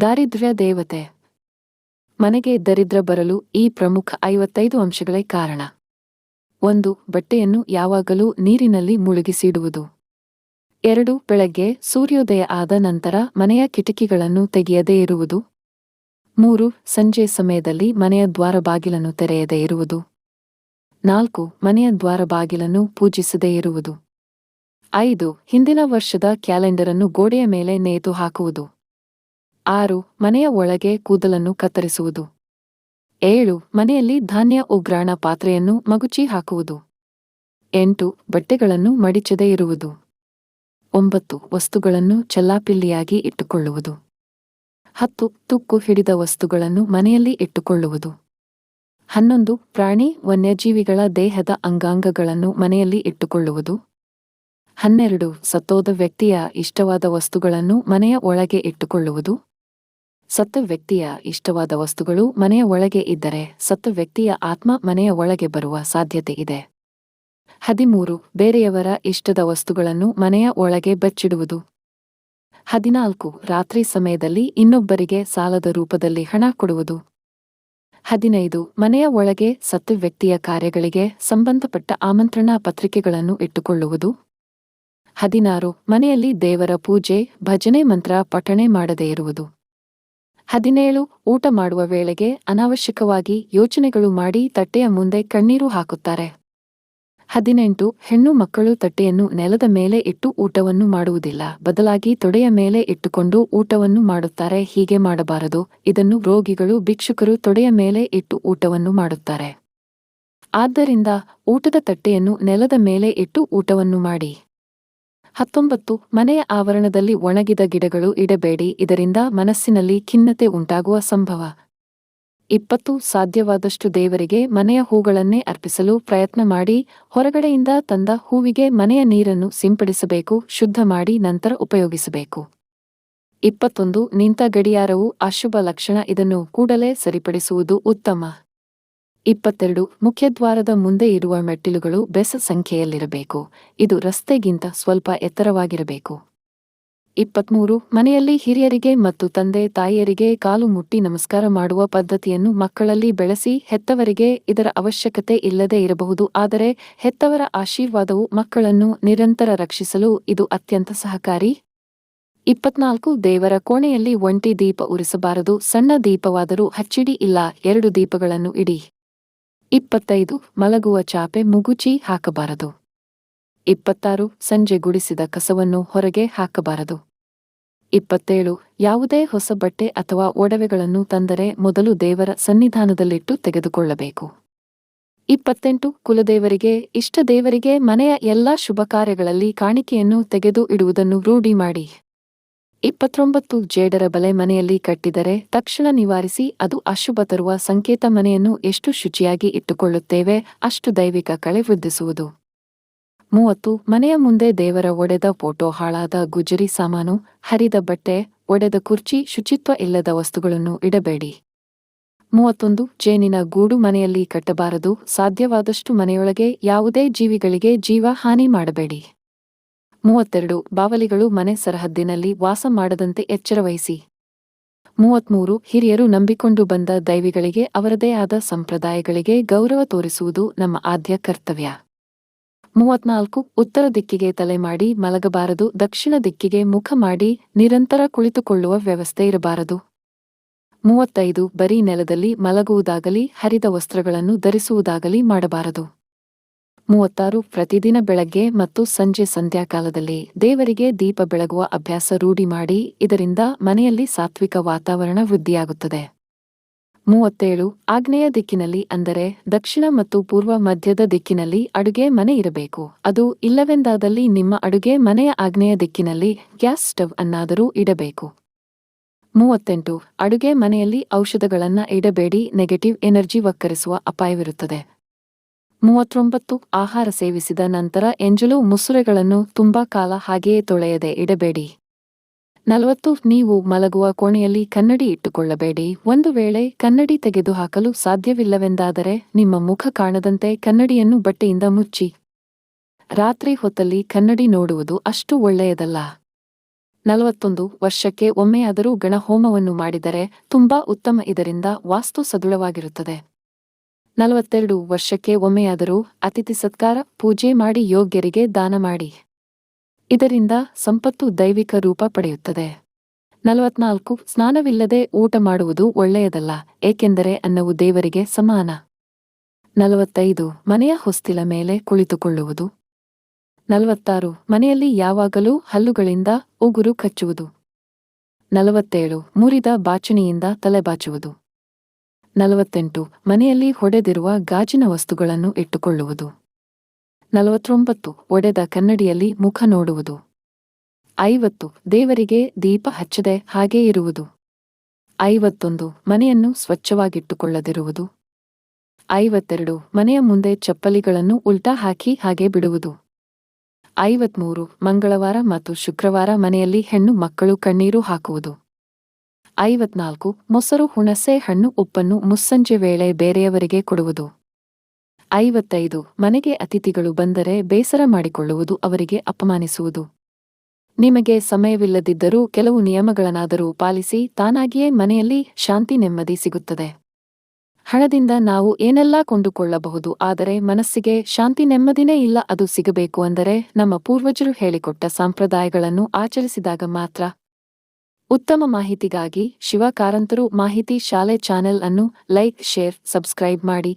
ದಾರಿದ್ರ್ಯ ದೇವತೆ. ಮನೆಗೆ ದರಿದ್ರ ಬರಲು ಈ ಪ್ರಮುಖ ಐವತ್ತೈದು ಅಂಶಗಳೇ ಕಾರಣ. ಒಂದು, ಬಟ್ಟೆಯನ್ನು ಯಾವಾಗಲೂ ನೀರಿನಲ್ಲಿ ಮುಳುಗಿಸಿಡುವುದು. ಎರಡು, ಬೆಳಗ್ಗೆ ಸೂರ್ಯೋದಯ ಆದ ನಂತರ ಮನೆಯ ಕಿಟಕಿಗಳನ್ನು ತೆಗೆಯದೇ ಇರುವುದು. ಮೂರು, ಸಂಜೆ ಸಮಯದಲ್ಲಿ ಮನೆಯ ದ್ವಾರ ಬಾಗಿಲನ್ನು ತೆರೆಯದೇ ಇರುವುದು. ನಾಲ್ಕು, ಮನೆಯ ದ್ವಾರ ಬಾಗಿಲನ್ನು ಪೂಜಿಸದೇ ಇರುವುದು. ಐದು, ಹಿಂದಿನ ವರ್ಷದ ಕ್ಯಾಲೆಂಡರನ್ನು ಗೋಡೆಯ ಮೇಲೆ ನೇತು ಹಾಕುವುದು. ಆರು, ಮನೆಯ ಒಳಗೆ ಕೂದಲನ್ನು ಕತ್ತರಿಸುವುದು. ಏಳು, ಮನೆಯಲ್ಲಿ ಧಾನ್ಯ ಉಗ್ರಾಣ ಪಾತ್ರೆಯನ್ನು ಮಗುಚಿ ಹಾಕುವುದು. ಎಂಟು, ಬಟ್ಟೆಗಳನ್ನು ಮಡಿಚದೇ ಇರುವುದು. ಒಂಬತ್ತು, ವಸ್ತುಗಳನ್ನು ಚೆಲ್ಲಾಪಿಲ್ಲಿಯಾಗಿ ಇಟ್ಟುಕೊಳ್ಳುವುದು. ಹತ್ತು, ತುಕ್ಕು ಹಿಡಿದ ವಸ್ತುಗಳನ್ನು ಮನೆಯಲ್ಲಿ ಇಟ್ಟುಕೊಳ್ಳುವುದು. ಹನ್ನೊಂದು, ಪ್ರಾಣಿ ವನ್ಯಜೀವಿಗಳ ದೇಹದ ಅಂಗಾಂಗಗಳನ್ನು ಮನೆಯಲ್ಲಿ ಇಟ್ಟುಕೊಳ್ಳುವುದು. ಹನ್ನೆರಡು, ಸತ್ತೋದ ವ್ಯಕ್ತಿಯ ಇಷ್ಟವಾದ ವಸ್ತುಗಳನ್ನು ಮನೆಯ ಒಳಗೆ ಇಟ್ಟುಕೊಳ್ಳುವುದು. ಸತ್ತ ವ್ಯಕ್ತಿಯ ಇಷ್ಟವಾದ ವಸ್ತುಗಳು ಮನೆಯ ಒಳಗೆ ಇದ್ದರೆ ಸತ್ತ ವ್ಯಕ್ತಿಯ ಆತ್ಮ ಮನೆಯ ಒಳಗೆ ಬರುವ ಸಾಧ್ಯತೆ ಇದೆ. ಹದಿಮೂರು. ಬೇರೆಯವರ ಇಷ್ಟದ ವಸ್ತುಗಳನ್ನು ಮನೆಯ ಒಳಗೆ ಬಚ್ಚಿಡುವುದು. ಹದಿನಾಲ್ಕು. ರಾತ್ರಿ ಸಮಯದಲ್ಲಿ ಇನ್ನೊಬ್ಬರಿಗೆ ಸಾಲದ ರೂಪದಲ್ಲಿ ಹಣ ಕೊಡುವುದು. ಹದಿನೈದು. ಮನೆಯ ಒಳಗೆ ಸತ್ತ ವ್ಯಕ್ತಿಯ ಕಾರ್ಯಗಳಿಗೆ ಸಂಬಂಧಪಟ್ಟ ಆಮಂತ್ರಣ ಪತ್ರಿಕೆಗಳನ್ನು ಇಟ್ಟುಕೊಳ್ಳುವುದು. ಹದಿನಾರು. ಮನೆಯಲ್ಲಿ ದೇವರ ಪೂಜೆ, ಭಜನೆ, ಮಂತ್ರ, ಪಠಣೆ ಮಾಡದೇ ಇರುವುದು. ಹದಿನೇಳು, ಊಟ ಮಾಡುವ ವೇಳೆಗೆ ಅನಾವಶ್ಯಕವಾಗಿ ಯೋಚನೆಗಳು ಮಾಡಿ ತಟ್ಟೆಯ ಮುಂದೆ ಕಣ್ಣೀರು ಹಾಕುತ್ತಾರೆ. ಹದಿನೆಂಟು, ಹೆಣ್ಣು ಮಕ್ಕಳು ತಟ್ಟೆಯನ್ನು ನೆಲದ ಮೇಲೆ ಇಟ್ಟು ಊಟವನ್ನು ಮಾಡುವುದಿಲ್ಲ. ಬದಲಾಗಿ ತೊಡೆಯ ಮೇಲೆ ಇಟ್ಟುಕೊಂಡು ಊಟವನ್ನು ಮಾಡುತ್ತಾರೆ. ಹೀಗೆ ಮಾಡಬಾರದು. ಇದನ್ನು ರೋಗಿಗಳು, ಭಿಕ್ಷುಕರು ತೊಡೆಯ ಮೇಲೆ ಇಟ್ಟು ಊಟವನ್ನು ಮಾಡುತ್ತಾರೆ. ಆದ್ದರಿಂದ ಊಟದ ತಟ್ಟೆಯನ್ನು ನೆಲದ ಮೇಲೆ ಇಟ್ಟು ಊಟವನ್ನು ಮಾಡಿ. ಹತ್ತೊಂಬತ್ತು, ಮನೆಯ ಆವರಣದಲ್ಲಿ ಒಣಗಿದ ಗಿಡಗಳು ಇಡಬೇಡಿ, ಇದರಿಂದ ಮನಸ್ಸಿನಲ್ಲಿ ಖಿನ್ನತೆ ಉಂಟಾಗುವ ಸಂಭವ. ಇಪ್ಪತ್ತು, ಸಾಧ್ಯವಾದಷ್ಟು ದೇವರಿಗೆ ಮನೆಯ ಹೂಗಳನ್ನೇ ಅರ್ಪಿಸಲು ಪ್ರಯತ್ನ ಮಾಡಿ, ಹೊರಗಡೆಯಿಂದ ತಂದ ಹೂವಿಗೆ ಮನೆಯ ನೀರನ್ನು ಸಿಂಪಡಿಸಬೇಕು, ಶುದ್ಧ ಮಾಡಿ ನಂತರ ಉಪಯೋಗಿಸಬೇಕು. ಇಪ್ಪತ್ತೊಂದು, ನಿಂತ ಗಡಿಯಾರವು ಅಶುಭ ಲಕ್ಷಣ, ಇದನ್ನು ಕೂಡಲೇ ಸರಿಪಡಿಸುವುದು ಉತ್ತಮ. ಇಪ್ಪತ್ತೆರಡು ಮುಖ್ಯದ್ವಾರದ ಮುಂದೆ ಇರುವ ಮೆಟ್ಟಿಲುಗಳು ಬೆಸ ಸಂಖ್ಯೆಯಲ್ಲಿರಬೇಕು. ಇದು ರಸ್ತೆಗಿಂತ ಸ್ವಲ್ಪ ಎತ್ತರವಾಗಿರಬೇಕು. ಇಪ್ಪತ್ಮೂರು, ಮನೆಯಲ್ಲಿ ಹಿರಿಯರಿಗೆ ಮತ್ತು ತಂದೆ ತಾಯಿಯರಿಗೆ ಕಾಲು ಮುಟ್ಟಿ ನಮಸ್ಕಾರ ಮಾಡುವ ಪದ್ಧತಿಯನ್ನು ಮಕ್ಕಳಲ್ಲಿ ಬೆಳೆಸಿ ಹೆತ್ತವರಿಗೆ ಇದರ ಅವಶ್ಯಕತೆ ಇಲ್ಲದೇ ಇರಬಹುದು. ಆದರೆ, ಹೆತ್ತವರ ಆಶೀರ್ವಾದವು ಮಕ್ಕಳನ್ನು ನಿರಂತರ ರಕ್ಷಿಸಲು ಇದು ಅತ್ಯಂತ ಸಹಕಾರಿ. ಇಪ್ಪತ್ನಾಲ್ಕು, ದೇವರ ಕೋಣೆಯಲ್ಲಿ ಒಂಟಿ ದೀಪ ಉರಿಸಬಾರದು. ಸಣ್ಣ ದೀಪವಾದರೂ ಹಚ್ಚಿಡಿ ಇಲ್ಲ, ಎರಡು ದೀಪಗಳನ್ನು ಇಡಿ. ಇಪ್ಪತ್ತೈದು, ಮಲಗುವ ಚಾಪೆ ಮುಗುಚಿ ಹಾಕಬಾರದು. ಇಪ್ಪತ್ತಾರು, ಸಂಜೆ ಗುಡಿಸಿದ ಕಸವನ್ನು ಹೊರಗೆ ಹಾಕಬಾರದು. ಇಪ್ಪತ್ತೇಳು, ಯಾವುದೇ ಹೊಸ ಬಟ್ಟೆ ಅಥವಾ ಒಡವೆಗಳನ್ನು ತಂದರೆ ಮೊದಲು ದೇವರ ಸನ್ನಿಧಾನದಲ್ಲಿಟ್ಟು ತೆಗೆದುಕೊಳ್ಳಬೇಕು. ಇಪ್ಪತ್ತೆಂಟು, ಕುಲದೇವರಿಗೆ ಇಷ್ಟ ದೇವರಿಗೆ ಮನೆಯ ಎಲ್ಲಾ ಶುಭ ಕಾರ್ಯಗಳಲ್ಲಿ ಕಾಣಿಕೆಯನ್ನು ತೆಗೆದು ಇಡುವುದನ್ನು ರೂಢಿ ಮಾಡಿ. ಇಪ್ಪತ್ತೊಂಬತ್ತು ಜೇಡರ ಬಲೆ ಮನೆಯಲ್ಲಿ ಕಟ್ಟಿದರೆ ತಕ್ಷಣ ನಿವಾರಿಸಿ ಅದು ಅಶುಭ ತರುವ ಸಂಕೇತ ಮನೆಯನ್ನು ಎಷ್ಟು ಶುಚಿಯಾಗಿ ಇಟ್ಟುಕೊಳ್ಳುತ್ತೇವೆ ಅಷ್ಟು ದೈವಿಕ ಕಳೆ ವೃದ್ಧಿಸುವುದು. ಮೂವತ್ತು, ಮನೆಯ ಮುಂದೆ ದೇವರ ಒಡೆದ ಫೋಟೋ ಹಾಳಾದ ಗುಜರಿ ಸಾಮಾನು, ಹರಿದ ಬಟ್ಟೆ, ಒಡೆದ ಕುರ್ಚಿ, ಶುಚಿತ್ವ ಇಲ್ಲದ ವಸ್ತುಗಳನ್ನು ಇಡಬೇಡಿ. ಮೂವತ್ತೊಂದು, ಜೇನಿನ ಗೂಡು ಮನೆಯಲ್ಲಿ ಕಟ್ಟಬಾರದು, ಸಾಧ್ಯವಾದಷ್ಟು ಮನೆಯೊಳಗೆ ಯಾವುದೇ ಜೀವಿಗಳಿಗೆ ಜೀವ ಹಾನಿ ಮಾಡಬೇಡಿ. ಮೂವತ್ತೆರಡು, ಬಾವಲಿಗಳು ಮನೆ ಸರಹದ್ದಿನಲ್ಲಿ ವಾಸ ಮಾಡದಂತೆ ಎಚ್ಚರವಹಿಸಿ. ಮೂವತ್ಮೂರು, ಹಿರಿಯರು ನಂಬಿಕೊಂಡು ಬಂದ ದೈವಿಗಳಿಗೆ ಅವರದೇ ಆದ ಸಂಪ್ರದಾಯಗಳಿಗೆ ಗೌರವ ತೋರಿಸುವುದು ನಮ್ಮ ಆದ್ಯ ಕರ್ತವ್ಯ. ಮೂವತ್ನಾಲ್ಕು, ಉತ್ತರ ದಿಕ್ಕಿಗೆ ತಲೆ ಮಾಡಿ ಮಲಗಬಾರದು, ದಕ್ಷಿಣ ದಿಕ್ಕಿಗೆ ಮುಖ ಮಾಡಿ ನಿರಂತರ ಕುಳಿತುಕೊಳ್ಳುವ ವ್ಯವಸ್ಥೆ ಇರಬಾರದು. ಮೂವತ್ತೈದು, ಬರೀ ನೆಲದಲ್ಲಿ ಮಲಗುವುದಾಗಲಿ ಹರಿದ ವಸ್ತ್ರಗಳನ್ನು ಧರಿಸುವುದಾಗಲಿ ಮಾಡಬಾರದು. ಮೂವತ್ತಾರು ಪ್ರತಿದಿನ ಬೆಳಗ್ಗೆ ಮತ್ತು ಸಂಜೆ ಸಂಧ್ಯಾಕಾಲದಲ್ಲಿ ದೇವರಿಗೆ ದೀಪ ಬೆಳಗುವ ಅಭ್ಯಾಸ ರೂಢಿ ಮಾಡಿ, ಇದರಿಂದ ಮನೆಯಲ್ಲಿ ಸಾತ್ವಿಕ ವಾತಾವರಣ ವೃದ್ಧಿಯಾಗುತ್ತದೆ. ಮೂವತ್ತೇಳು ಆಗ್ನೇಯ ದಿಕ್ಕಿನಲ್ಲಿ ಅಂದರೆ ದಕ್ಷಿಣ ಮತ್ತು ಪೂರ್ವ ಮಧ್ಯದ ದಿಕ್ಕಿನಲ್ಲಿ ಅಡುಗೆ ಮನೆ ಇರಬೇಕು. ಅದು ಇಲ್ಲವೆಂದಾದಲ್ಲಿ ನಿಮ್ಮ ಅಡುಗೆ ಮನೆಯ ಆಗ್ನೇಯ ದಿಕ್ಕಿನಲ್ಲಿ ಗ್ಯಾಸ್ ಸ್ಟವ್ ಅನ್ನಾದರೂ ಇಡಬೇಕು. ಮೂವತ್ತೆಂಟು ಅಡುಗೆ ಮನೆಯಲ್ಲಿ ಔಷಧಗಳನ್ನ ಇಡಬೇಡಿ, ನೆಗೆಟಿವ್ ಎನರ್ಜಿ ವಕ್ಕರಿಸುವ ಅಪಾಯವಿರುತ್ತದೆ. ಮೂವತ್ತೊಂಬತ್ತು ಆಹಾರ ಸೇವಿಸಿದ ನಂತರ ಎಂಜಲು ಮುಸುರೆಗಳನ್ನು ತುಂಬಾ ಕಾಲ ಹಾಗೆಯೇ ತೊಳೆಯದೆ ಇಡಬೇಡಿ. ನಲವತ್ತು, ನೀವು ಮಲಗುವ ಕೋಣೆಯಲ್ಲಿ ಕನ್ನಡಿ ಇಟ್ಟುಕೊಳ್ಳಬೇಡಿ. ಒಂದು ವೇಳೆ ಕನ್ನಡಿ ತೆಗೆದುಹಾಕಲು ಸಾಧ್ಯವಿಲ್ಲವೆಂದಾದರೆ ನಿಮ್ಮ ಮುಖ ಕಾಣದಂತೆ ಕನ್ನಡಿಯನ್ನು ಬಟ್ಟೆಯಿಂದ ಮುಚ್ಚಿ. ರಾತ್ರಿ ಹೊತ್ತಲ್ಲಿ ಕನ್ನಡಿ ನೋಡುವುದು ಅಷ್ಟು ಒಳ್ಳೆಯದಲ್ಲ. ನಲವತ್ತೊಂದು, ವರ್ಷಕ್ಕೆ ಒಮ್ಮೆಯಾದರೂ ಗಣಹೋಮವನ್ನು ಮಾಡಿದರೆ ತುಂಬಾ ಉತ್ತಮ ಇದರಿಂದ ವಾಸ್ತು ಸದೃಢವಾಗಿರುತ್ತದೆ. ನಲವತ್ತೆರಡು ವರ್ಷಕ್ಕೆ ಒಮ್ಮೆಯಾದರೂ ಅತಿಥಿ ಸತ್ಕಾರ ಪೂಜೆ ಮಾಡಿ ಯೋಗ್ಯರಿಗೆ ದಾನ ಮಾಡಿ. ಇದರಿಂದ ಸಂಪತ್ತು ದೈವಿಕ ರೂಪ ಪಡೆಯುತ್ತದೆ. ನಲವತ್ನಾಲ್ಕು ಸ್ನಾನವಿಲ್ಲದೆ ಊಟ ಮಾಡುವುದು ಒಳ್ಳೆಯದಲ್ಲ, ಏಕೆಂದರೆ ಅನ್ನವು ದೇವರಿಗೆ ಸಮಾನ. ನಲವತ್ತೈದು ಮನೆಯ ಹೊಸ್ತಿಲ ಮೇಲೆ ಕುಳಿತುಕೊಳ್ಳುವುದು. ನಲವತ್ತಾರು ಮನೆಯಲ್ಲಿ ಯಾವಾಗಲೂ ಹಲ್ಲುಗಳಿಂದ ಉಗುರು ಕಚ್ಚುವುದು. ನಲವತ್ತೇಳು ಮುರಿದ ಬಾಚಣಿಯಿಂದ ತಲೆಬಾಚುವುದು. ನಲವತ್ತೆಂಟು. ಮನೆಯಲ್ಲಿ ಹೊಡೆದಿರುವ ಗಾಜಿನ ವಸ್ತುಗಳನ್ನು ಇಟ್ಟುಕೊಳ್ಳುವುದು. ನಲವತ್ತೊಂಬತ್ತು. ಒಡೆದ ಕನ್ನಡಿಯಲ್ಲಿ ಮುಖ ನೋಡುವುದು. ಐವತ್ತು. ದೇವರಿಗೆ ದೀಪ ಹಚ್ಚದೆ ಹಾಗೇ ಇರುವುದು. ಐವತ್ತೊಂದು. ಮನೆಯನ್ನು ಸ್ವಚ್ಛವಾಗಿಟ್ಟುಕೊಳ್ಳದಿರುವುದು. ಐವತ್ತೆರಡು. ಮನೆಯ ಮುಂದೆ ಚಪ್ಪಲಿಗಳನ್ನು ಉಲ್ಟಾ ಹಾಕಿ ಹಾಗೆ ಬಿಡುವುದು. ಐವತ್ಮೂರು. ಮಂಗಳವಾರ ಮತ್ತು ಶುಕ್ರವಾರ ಮನೆಯಲ್ಲಿ ಹೆಣ್ಣು ಮಕ್ಕಳು ಕಣ್ಣೀರು ಹಾಕುವುದು. ಐವತ್ನಾಲ್ಕು ಮೊಸರು ಹುಣಸೆ ಹಣ್ಣು ಉಪ್ಪನ್ನು ಮುಸ್ಸಂಜೆ ವೇಳೆ ಬೇರೆಯವರಿಗೆ ಕೊಡುವುದು. ಐವತ್ತೈದು ಮನೆಗೆ ಅತಿಥಿಗಳು ಬಂದರೆ ಬೇಸರ ಮಾಡಿಕೊಳ್ಳುವುದು ಅವರಿಗೆ ಅಪಮಾನಿಸುವುದು. ನಿಮಗೆ ಸಮಯವಿಲ್ಲದಿದ್ದರೂ ಕೆಲವು ನಿಯಮಗಳನ್ನಾದರೂ ಪಾಲಿಸಿ ತಾನಾಗಿಯೇ ಮನೆಯಲ್ಲಿ ಶಾಂತಿ ನೆಮ್ಮದಿ ಸಿಗುತ್ತದೆ. ಹಣದಿಂದ ನಾವು ಏನೆಲ್ಲಾ ಕೊಂಡುಕೊಳ್ಳಬಹುದು ಆದರೆ ಮನಸ್ಸಿಗೆ ಶಾಂತಿ ನೆಮ್ಮದಿನೇ ಇಲ್ಲ ಅದು ಸಿಗಬೇಕು ಅಂದರೆ ನಮ್ಮ ಪೂರ್ವಜರು ಹೇಳಿಕೊಟ್ಟ ಸಂಪ್ರದಾಯಗಳನ್ನು ಆಚರಿಸಿದಾಗ ಮಾತ್ರ ಉತ್ತಮ ಮಾಹಿತಿಗಾಗಿ ಶಿವ ಕಾರಂತರು ಮಾಹಿತಿ ಶಾಲೆ ಚಾನೆಲ್ ಅನ್ನು ಲೈಕ್ ಶೇರ್ ಸಬ್ಸ್ಕ್ರೈಬ್ ಮಾಡಿ.